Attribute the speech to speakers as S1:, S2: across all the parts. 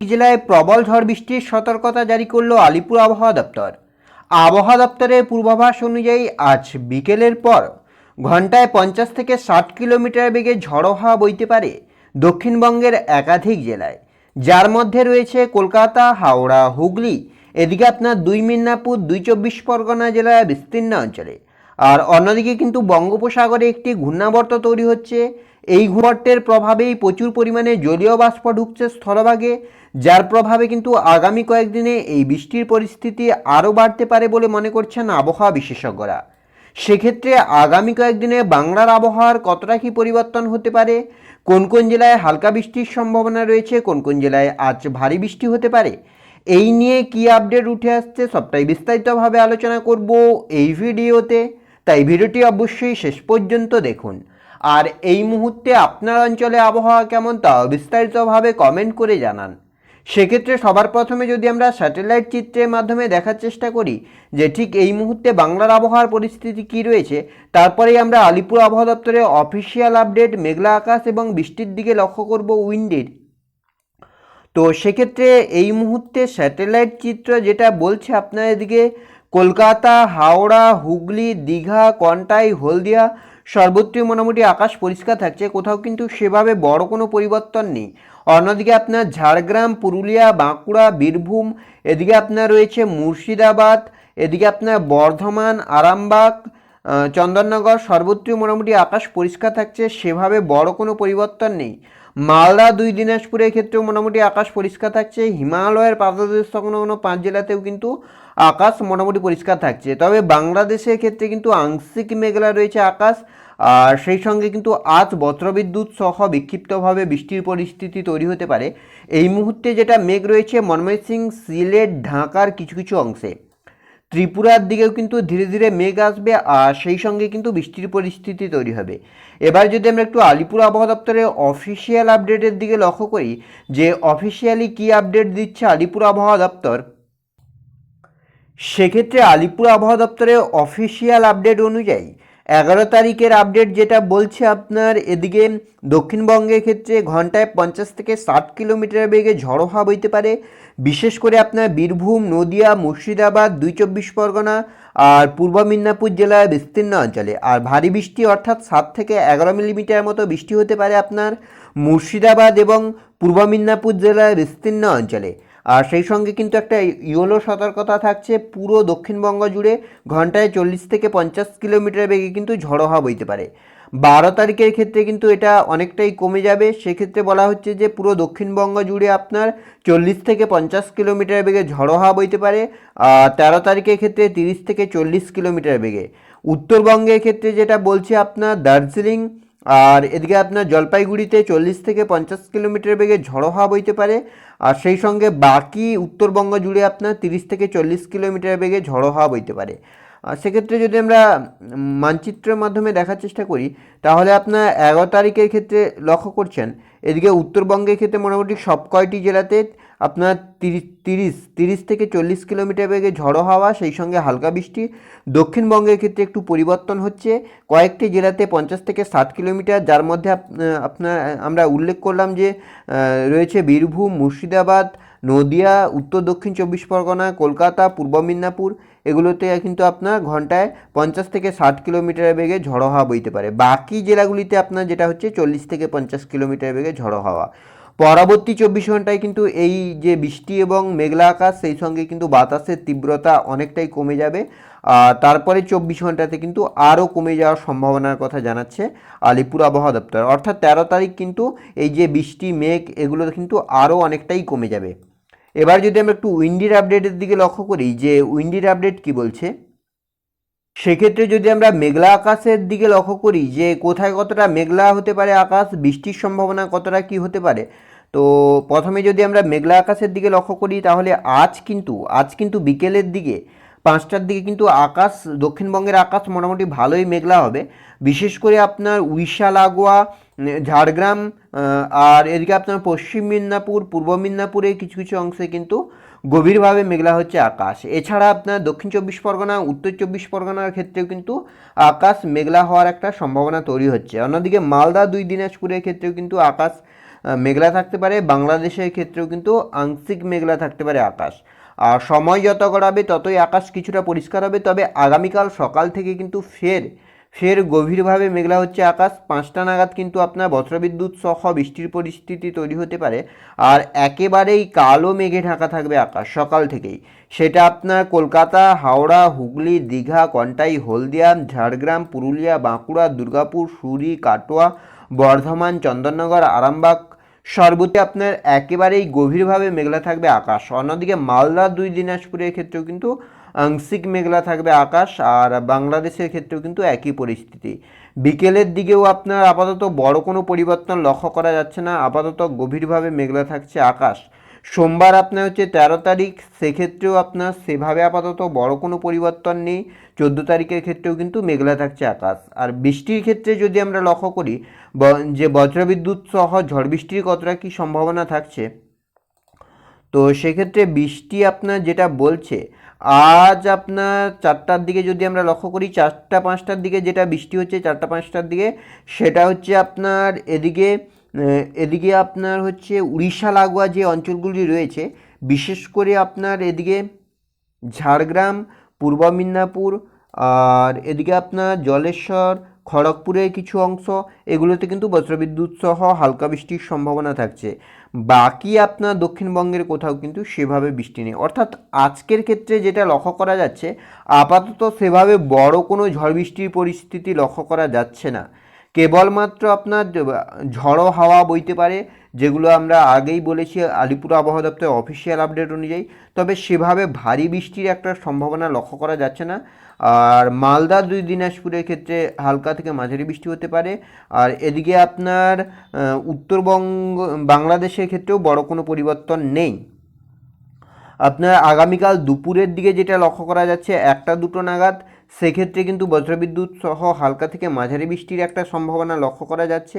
S1: জেলায় প্রবল ঝড় বৃষ্টির সতর্কতা জারি করল আলিপুর আবহাওয়া দপ্তর। আবহাওয়া দপ্তরের পূর্বাভাস অনুযায়ী আজ বিকেলের পর ঘন্টায় পঞ্চাশ থেকে ষাট কিলোমিটার বেগে ঝড়ো হাওয়া বইতে পারে দক্ষিণবঙ্গের একাধিক জেলায়। যার মধ্যে রয়েছে কলকাতা, হাওড়া, হুগলি, এদিকে আপনার দুই মিদনাপুর, দুই চব্বিশ পরগনা জেলার বিস্তীর্ণ অঞ্চলে। আর অন্যদিকে কিন্তু বঙ্গোপসাগরে একটি ঘূর্ণাবর্ত তৈরি হচ্ছে। এই ঘূর্ণাবর্তের প্রভাবেই প্রচুর পরিমাণে জলীয় বাষ্প ঢুকছে স্থলভাগে। যার প্রভাবে কিন্তু আগামী কয়েকদিনে এই বৃষ্টির পরিস্থিতি আরও বাড়তে পারে বলে মনে করছেন আবহাওয়া বিশেষজ্ঞরা। সেক্ষেত্রে আগামী কয়েকদিনে বাংলার আবহাওয়ার কতটা কি পরিবর্তন হতে পারে, কোন কোন জেলায় হালকা বৃষ্টির সম্ভাবনা রয়েছে, কোন কোন জেলায় আজ ভারী বৃষ্টি হতে পারে, এই নিয়ে কি আপডেট উঠে আসছে সবটাই বিস্তারিতভাবে আলোচনা করব এই ভিডিওতে। তাই ভিডিওটি অবশ্যই শেষ পর্যন্ত দেখুন। আর এই মুহূর্তে আপনার অঞ্চলে আবহাওয়া কেমন তাও বিস্তারিতভাবে কমেন্ট করে জানান। সেক্ষেত্রে সবার প্রথমে যদি আমরা স্যাটেলাইট চিত্রের মাধ্যমে দেখার চেষ্টা করি যে ঠিক এই মুহূর্তে বাংলার আবহাওয়ার পরিস্থিতি কী রয়েছে, তারপরেই আমরা আলিপুর আবহাওয়া দপ্তরের অফিসিয়াল আপডেট মেঘলা আকাশ এবং বৃষ্টির দিকে লক্ষ্য করব উইন্ডের। তো সেক্ষেত্রে এই মুহূর্তে স্যাটেলাইট চিত্র যেটা বলছে আপনার এদিকে, কলকাতা, হাওড়া, হুগলি, দীঘা, কন্টাই, হলদিয়া সর্বত্রই মোটামুটি আকাশ পরিষ্কার থাকছে, কোথাও কিন্তু সেভাবে বড় কোনো পরিবর্তন নেই। অন্যদিকে আপনার ঝাড়গ্রাম, পুরুলিয়া, বাঁকুড়া, বীরভূম, এদিকে আপনার রয়েছে মুর্শিদাবাদ, এদিকে আপনার বর্ধমান, আরামবাগ চন্দননগর, সর্বত্রই মোটামুটি আকাশ পরিষ্কার থাকছে, সেভাবে বড় কোনো পরিবর্তন নেই। মালদা দুই দিনাজপুরের ক্ষেত্রেও মোটামুটি আকাশ পরিষ্কার থাকছে। হিমালয়ের পাদদেশ কোনো পাঁচ জেলাতেও কিন্তু আকাশ মোটামুটি পরিষ্কার থাকছে। তবে বাংলাদেশের ক্ষেত্রে কিন্তু আংশিক মেঘলা রয়েছে আকাশ। আর সেই সঙ্গে কিন্তু আজ বজ্রবিদ্যুৎ সহ বিক্ষিপ্তভাবে বৃষ্টির পরিস্থিতি তৈরি হতে পারে। এই মুহূর্তে যেটা মেঘ রয়েছে ময়মনসিং সিলেট, ঢাকার কিছু কিছু অংশে। ত্রিপুরার দিকেও কিন্তু ধীরে ধীরে মেঘ আসবে আর সেই সঙ্গে কিন্তু বৃষ্টির পরিস্থিতি তৈরি হবে। এবার যদি আমরা একটু আলিপুর আবহাওয়া দপ্তরের অফিসিয়াল আপডেটের দিকে লক্ষ্য করি, যে অফিসিয়ালি কী আপডেট দিচ্ছে আলিপুর আবহাওয়া দপ্তর, সেক্ষেত্রে আলিপুর আবহাওয়া দপ্তরের অফিসিয়াল আপডেট অনুযায়ী এগারো তারিখের আপডেট যেটা বলছে আপনার এদিকে দক্ষিণবঙ্গের ক্ষেত্রে ঘন্টায় পঞ্চাশ থেকে ষাট কিলোমিটার বেগে ঝড়ো হাওয়া বইতে পারে। বিশেষ করে আপনার বীরভূম, নদিয়া, মুর্শিদাবাদ, দুই চব্বিশ পরগনা আর পূর্ব মিদনাপুর জেলার বিস্তীর্ণ অঞ্চলে। আর ভারী বৃষ্টি অর্থাৎ সাত থেকে এগারো মিলিমিটার মতো বৃষ্টি হতে পারে আপনার মুর্শিদাবাদ এবং পূর্ব মিদনাপুর জেলার বিস্তীর্ণ অঞ্চলে। আর সেই সঙ্গে কিন্তু একটা ইয়োলো সতর্কতা থাকছে পুরো দক্ষিণবঙ্গ জুড়ে। ঘন্টায় চল্লিশ থেকে পঞ্চাশ কিলোমিটার বেগে কিন্তু ঝড়ো হাওয়া বইতে পারে। বারো তারিখের ক্ষেত্রে কিন্তু এটা অনেকটাই কমে যাবে। সেক্ষেত্রে বলা হচ্ছে যে পুরো দক্ষিণবঙ্গ জুড়ে আপনার চল্লিশ থেকে পঞ্চাশ কিলোমিটার বেগে ঝড়ো হাওয়া বইতে পারে তেরো তারিখের ক্ষেত্রে তিরিশ থেকে চল্লিশ কিলোমিটার বেগে। উত্তরবঙ্গের ক্ষেত্রে যেটা বলছে আপনার দার্জিলিং, আর এদিকে আপনার জলপাইগুড়িতে চল্লিশ থেকে পঞ্চাশ কিলোমিটার বেগে ঝড়ো হাওয়া বইতে পারে, আর সেই সঙ্গে বাকি উত্তরবঙ্গ জুড়ে আপনার তিরিশ থেকে চল্লিশ কিলোমিটার বেগে ঝড়ো হাওয়া বইতে পারে। সেক্ষেত্রে যদি আমরা মানচিত্রের মাধ্যমে দেখার চেষ্টা করি, তাহলে আপনার এগারো তারিখের ক্ষেত্রে লক্ষ্য করছেন। এদিকে উত্তরবঙ্গের ক্ষেত্রে মোটামুটি সব কয়টি জেলাতে আপনার তিরিশ তিরিশ তিরিশ থেকে চল্লিশ কিলোমিটার বেগে ঝড়ো হাওয়া, সেই সঙ্গে হালকা বৃষ্টি। দক্ষিণবঙ্গের ক্ষেত্রে একটু পরিবর্তন হচ্ছে। কয়েকটি জেলাতে পঞ্চাশ থেকে ষাট কিলোমিটার, যার মধ্যে আপ- আপনার আমরা উল্লেখ করলাম যে রয়েছে বীরভূম, মুর্শিদাবাদ নদিয়া, উত্তর, দক্ষিণ, চব্বিশ পরগনা, কলকাতা, পূর্ব মিদনাপুর, এগুলোতে কিন্তু আপনার ঘন্টায় পঞ্চাশ থেকে ষাট কিলোমিটার বেগে ঝড়ো হাওয়া বইতে পারে। বাকি জেলাগুলিতে আপনার যেটা হচ্ছে চল্লিশ থেকে পঞ্চাশ কিলোমিটার বেগে ঝড়ো হাওয়া। পরবর্তী চব্বিশ ঘন্টায় কিন্তু এই যে বৃষ্টি এবং মেঘলা আকাশ, সেই সঙ্গে কিন্তু বাতাসের তীব্রতা অনেকটাই কমে যাবে। তারপরে চব্বিশ ঘন্টাতে কিন্তু আরও কমে যাওয়ার সম্ভাবনার কথা জানাচ্ছে আলিপুর আবহাওয়া দপ্তর। অর্থাৎ তেরো তারিখ কিন্তু এই যে বৃষ্টি, মেঘ, এগুলো কিন্তু আরও অনেকটাই কমে যাবে। এবার যদি আমরা একটু উইন্ডির আপডেটের দিকে লক্ষ্য করি, যে উইন্ডির আপডেট কি বলছে? সেক্ষেত্রে যদি আমরা মেঘলা আকাশের দিকে লক্ষ্য করি, যে কোথায় কতটা মেঘলা হতে পারে আকাশ, বৃষ্টির সম্ভাবনা কতটা কি হতে পারে, তো প্রথমে যদি আমরা মেঘলা আকাশের দিকে লক্ষ্য করি, তাহলে আজ কিন্তু আজ কিন্তু বিকেলের দিকে, পাঁচটার দিকে কিন্তু আকাশ, দক্ষিণবঙ্গের আকাশ মোটামুটি ভালোই মেঘলা হবে। বিশেষ করে আপনার উড়িষ্যা, লাগোয়া ঝাড়গ্রাম আর এদিকে আপনার পশ্চিম মিদনাপুর, পূর্ব মিদনাপুরের কিছু কিছু অংশে কিন্তু গভীরভাবে মেঘলা হচ্ছে আকাশ। এছাড়া আপনার দক্ষিণ চব্বিশ পরগনা, উত্তর চব্বিশ পরগনার ক্ষেত্রেও কিন্তু আকাশ মেঘলা হওয়ার একটা সম্ভাবনা তৈরি হচ্ছে। অন্যদিকে মালদা, দুই দিনাজপুরের ক্ষেত্রেও কিন্তু আকাশ মেঘলা থাকতে পারে। বাংলাদেশের ক্ষেত্রেও কিন্তু আংশিক মেঘলা থাকতে পারে আকাশ। আর সময় যত গড়াবে, ততই আকাশ কিছুটা পরিষ্কার হবে। তবে আগামীকাল সকাল থেকে কিন্তু ফের ফের গভীরভাবে মেঘলা হচ্ছে আকাশ। পাঁচটা নাগাদ কিন্তু আপনার বজ্রবিদ্যুৎ সহ বৃষ্টির পরিস্থিতি তৈরি হতে পারে। আর একেবারেই কালো মেঘে ঢাকা থাকবে আকাশ সকাল থেকেই। সেটা আপনার কলকাতা, হাওড়া, হুগলি, দীঘা, কন্টাই, হলদিয়া, ঝাড়গ্রাম, পুরুলিয়া, বাঁকুড়া, দুর্গাপুর, সুরি, কাটোয়া, বর্ধমান, চন্দননগর, আরামবাগ সর্বতে আপনার একেবারেই গভীরভাবে মেঘলা থাকবে আকাশ। অন্যদিকে মালদা, দুই দিনাজপুরের ক্ষেত্রেও কিন্তু আংশিক মেঘলা থাকবে আকাশ আর বাংলাদেশের ক্ষেত্রেও কিন্তু একই পরিস্থিতি। বিকেলের দিকেও আপনার আপাতত বড় কোনো পরিবর্তন লক্ষ্য করা যাচ্ছে না, আপাতত গভীরভাবে মেঘলা থাকছে আকাশ। সোমবার আপনার হচ্ছে তেরো তারিখ, সেক্ষেত্রেও আপনার সেভাবে আপাতত বড় কোনো পরিবর্তন নেই, চোদ্দ তারিখের ক্ষেত্রেও কিন্তু মেঘলা থাকছে আকাশ। আর বৃষ্টির ক্ষেত্রে যদি আমরা লক্ষ্য করি যে বজ্রবিদ্যুৎ সহ ঝড় বৃষ্টির কতটা কী সম্ভাবনা থাকছে? তো সেক্ষেত্রে বৃষ্টি আপনার যেটা বলছে আজ আপনার চারটার দিকে যদি আমরা লক্ষ্য করি, চারটা পাঁচটার দিকে যেটা বৃষ্টি হচ্ছে, চারটা পাঁচটার দিকে, সেটা হচ্ছে আপনার এদিকে এদিকে আপনার হচ্ছে উড়িষ্যা লাগোয়া যে অঞ্চলগুলি রয়েছে, বিশেষ করে আপনার এদিকে ঝাড়গ্রাম, পূর্ব মিদনাপুর, আর এদিকে আপনার জলেশ্বর, খড়গপুরের কিছু অংশ, এগুলোতে কিন্তু বজ্রবিদ্যুৎ সহ হালকা বৃষ্টির সম্ভাবনা থাকছে। বাকি আপনার দক্ষিণবঙ্গের কোথাও কিন্তু সেভাবে বৃষ্টি নেই। অর্থাৎ আজকের ক্ষেত্রে যেটা লক্ষ্য করা যাচ্ছে, আপাতত সেভাবে বড় কোনো ঝড় বৃষ্টির পরিস্থিতি লক্ষ্য করা যাচ্ছে না। কেবলমাত্র আপনার ঝড়ো হাওয়া বইতে পারে যেগুলো আমরা আগেই বলেছি আলিপুর আবহাওয়া দপ্তরের অফিসিয়াল আপডেট অনুযায়ী, তবে সেভাবে ভারী বৃষ্টির একটা সম্ভাবনা লক্ষ্য করা যাচ্ছে না। আর মালদা দুই দিনাজপুরের ক্ষেত্রে হালকা থেকে মাঝারি বৃষ্টি হতে পারে। আর এদিকে আপনার উত্তরবঙ্গ, বাংলাদেশের ক্ষেত্রেও বড় কোনো পরিবর্তন নেই। আপনার আগামীকাল দুপুরের দিকে যেটা লক্ষ্য করা যাচ্ছে, একটা দুটো নাগাদ। সেক্ষেত্রে কিন্তু বজ্রবিদ্যুৎ সহ হালকা থেকে মাঝারি বৃষ্টির একটা সম্ভাবনা লক্ষ্য করা যাচ্ছে।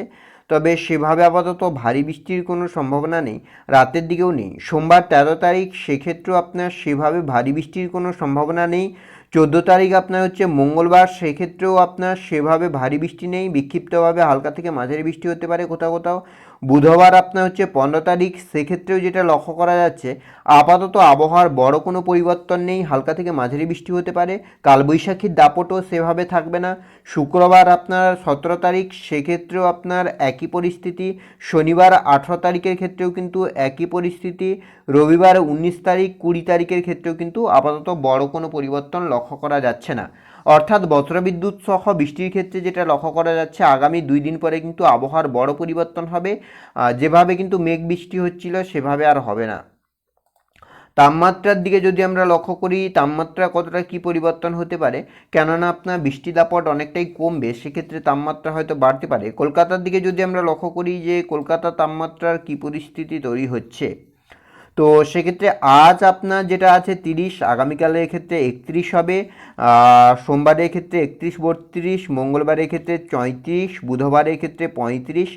S1: তবে সেভাবে আপাতত ভারী বৃষ্টির কোনো সম্ভাবনা নেই, রাতের দিকেও নেই। সোমবার তেরো তারিখ, সেক্ষেত্রেও আপনার সেভাবে ভারী বৃষ্টির কোনো সম্ভাবনা নেই। চোদ্দ তারিখ আপনার হচ্ছে মঙ্গলবার, সেক্ষেত্রেও আপনার সেভাবে ভারী বৃষ্টি নেই। বিক্ষিপ্তভাবে হালকা থেকে মাঝারি বৃষ্টি হতে পারে কোথাও কোথাও। বুধবার আপনার হচ্ছে পনেরো তারিখ, সেক্ষেত্রেও যেটা লক্ষ্য করা যাচ্ছে, আপাতত আবহাওয়ার বড় কোনো পরিবর্তন নেই, হালকা থেকে মাঝারি বৃষ্টি হতে পারে, কালবৈশাখীর দাপটও সেভাবে থাকবে না। শুক্রবার আপনার সতেরো তারিখ, সেক্ষেত্রেও আপনার একই পরিস্থিতি। শনিবার আঠেরো তারিখের ক্ষেত্রেও কিন্তু একই পরিস্থিতি। রবিবার উনিশ তারিখ, কুড়ি তারিখের ক্ষেত্রেও কিন্তু আপাতত বড় কোনো পরিবর্তন লক্ষ্য করা যাচ্ছে না। অর্থাৎ বজ্রবিদ্যুৎ সহ বৃষ্টির ক্ষেত্রে যেটা লক্ষ্য করা যাচ্ছে, আগামী দুই দিন পরে কিন্তু আবহাওয়ার বড় পরিবর্তন হবে। যেভাবে কিন্তু মেঘ বৃষ্টি হচ্ছিল, সেভাবে আর হবে না। তাপমাত্রার দিকে যদি আমরা লক্ষ্য করি, তাপমাত্রা কতটা কি পরিবর্তন হতে পারে? কেননা আপনার বৃষ্টি দাপট অনেকটাই কমবে, সেক্ষেত্রে তাপমাত্রা হয়তো বাড়তে পারে। কলকাতার দিকে যদি আমরা লক্ষ্য করি যে কলকাতার তাপমাত্রার কি পরিস্থিতি তৈরি হচ্ছে? তো সেক্ষেত্রে আজ আপনার যেটা আছে তিরিশ, আগামীকালের ক্ষেত্রে একত্রিশ হবে। সোমবারের ক্ষেত্রে একত্রিশ, বত্রিশ, মঙ্গলবারের ক্ষেত্রে চৈত্রিশ বুধবারের ক্ষেত্রে পঁয়ত্রিশ,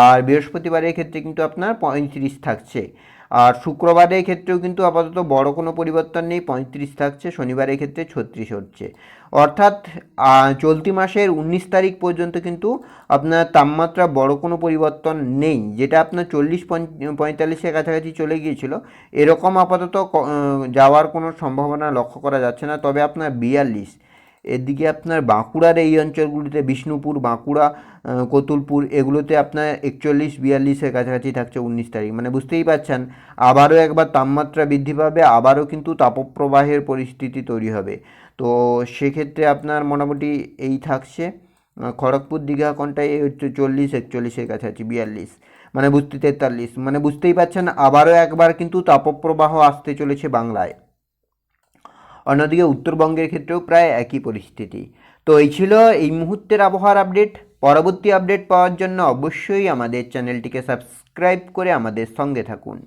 S1: আর বৃহস্পতিবারের ক্ষেত্রে কিন্তু আপনার পঁয়ত্রিশ থাকছে। আর শুক্রবারের ক্ষেত্রেও কিন্তু আপাতত বড় কোনো পরিবর্তন নেই, পঁয়ত্রিশ থাকছে, শনিবারের ক্ষেত্রে ছত্রিশ হচ্ছে। অর্থাৎ চলতি মাসের উনিশ তারিখ পর্যন্ত কিন্তু আপনার তাপমাত্রা বড় কোনো পরিবর্তন নেই। যেটা আপনার চল্লিশ পঁয়তাল্লিশের কাছাকাছি চলে গিয়েছিল, এরকম আপাতত যাওয়ার কোনো সম্ভাবনা লক্ষ্য করা যাচ্ছে না। তবে আপনার বিয়াল্লিশ এদিকে আপনার বাঁকুড়ার এই অঞ্চলগুলিতে বিষ্ণুপুর, বাঁকুড়া কতুলপুর, এগুলোতে আপনার একচল্লিশ, বিয়াল্লিশের কাছাকাছি থাকছে উনিশ তারিখ। মানে বুঝতেই পারছেন, আবারও একবার তাপমাত্রা বৃদ্ধি পাবে, আবারও কিন্তু তাপপ্রবাহের পরিস্থিতি তৈরি হবে। তো সেক্ষেত্রে আপনার মোটামুটি এই থাকছে খড়গপুর, দীঘা কোনটায় এই হচ্ছে চল্লিশ, একচল্লিশের কাছাকাছি, বিয়াল্লিশ মানে বুঝতে তেতাল্লিশ। মানে বুঝতেই পারছেন, আবারও একবার কিন্তু তাপপ্রবাহ আসতে চলেছে বাংলায়। অন্যদিকে উত্তরবঙ্গের ক্ষেত্রেও প্রায় একই পরিস্থিতি। তো এই ছিল এই মুহূর্তের আবহাওয়ার আপডেট। পরবর্তী আপডেট পাওয়ার জন্য অবশ্যই আমাদের চ্যানেলটিকে সাবস্ক্রাইব করে আমাদের সঙ্গে থাকুন।